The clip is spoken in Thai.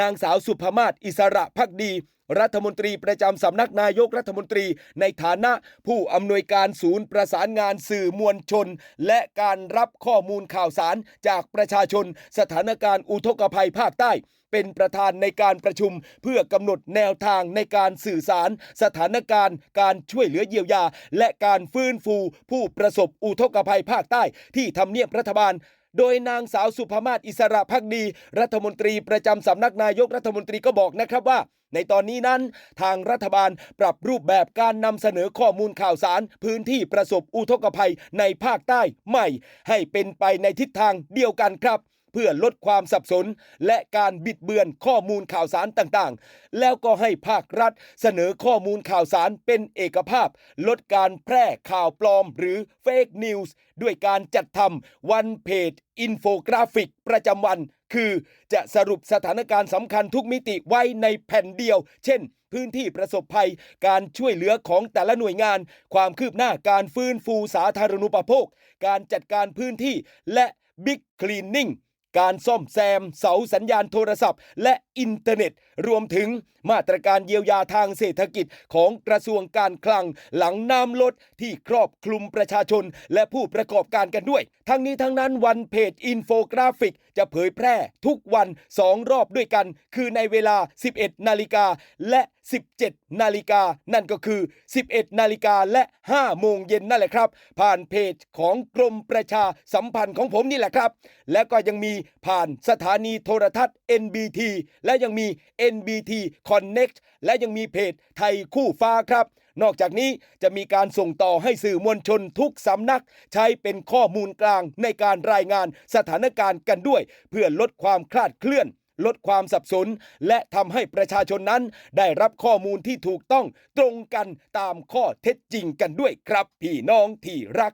นางสาวสุภมาศอิสระพักดี รัฐมนตรีประจำสำนักนายกรัฐมนตรี ในฐานะผู้อำนวยการศูนย์ประสานงานสื่อมวลชน และการรับข้อมูลข่าวสารจากประชาชน สถานการณ์อุทกภัยภาคใต้ เป็นประธานในการประชุมเพื่อกำหนดแนวทางในการสื่อสาร สถานการณ์ การช่วยเหลือเยียวยา และการฟื้นฟู ผู้ประสบอุทกภัยภาคใต้ที่ทำเนียบรัฐบาล โดยนางสาวสุภมาศอิสระพักดี รัฐมนตรีประจำสำนักนายกรัฐมนตรีก็บอกนะครับว่า ในตอนนี้นั้นทางรัฐบาลปรับรูปแบบการนำเสนอข้อมูลข่าวสาร พื้นที่ประสบอุทกภัยในภาคใต้ใหม่ ให้เป็นไปในทิศทางเดียวกันครับ เพื่อลดความสับสน และการบิดเบือนข้อมูลข่าวสารต่างๆ แล้วก็ให้ภาครัฐ เสนอข้อมูลข่าวสารเป็นเอกภาพ ลดการแพร่ข่าวปลอมหรือเฟกนิวส์ด้วยการจัดทำวันเพจอินโฟกราฟิกประจำวัน คือจะสรุปสถานการณ์สำคัญทุกมิติไว้ในแผ่นเดียว เช่น พื้นที่ประสบภัย การช่วยเหลือของแต่ละหน่วยงาน ความคืบหน้าการฟื้นฟูสาธารณูปโภค การจัดการพื้นที่และบิ๊กคลีนนิ่ง การซ่อมแซมเสาสัญญาณโทรศัพท์ และอินเทอร์เน็ต รวมถึงมาตรการเยียวยาทางเศรษฐกิจของกระทรวงการคลัง หลังน้ำลดที่ครอบคลุมประชาชน และผู้ประกอบการกันด้วย ทั้งนี้ทั้งนั้นวันเพจอินโฟกราฟิก จะเผยแพร่ทุกวัน 2 รอบด้วยกัน คือในเวลา 11 นาฬิกาและ 17 นาฬิกา นั่นก็คือ 11 นาฬิกาและ 5 โมงเย็นนั่นแหละครับ ผ่านเพจของกรมประชาสัมพันธ์ของผมนี่แหละครับ และก็ยังมีผ่านสถานีโทรทัศน์ NBT และยังมี NBT Connect และยังมีเพจไทยคู่ฟ้าครับ นอกจากนี้จะมีการส่งต่อให้สื่อมวลชนทุกสำนัก ใช้เป็นข้อมูลกลางในการรายงานสถานการณ์กันด้วย เพื่อลดความคลาดเคลื่อนลดความสับสน และทำให้ประชาชนนั้น ได้รับข้อมูลที่ถูกต้องตรงกันตามข้อเท็จจริงกันด้วยครับ พี่น้องที่รัก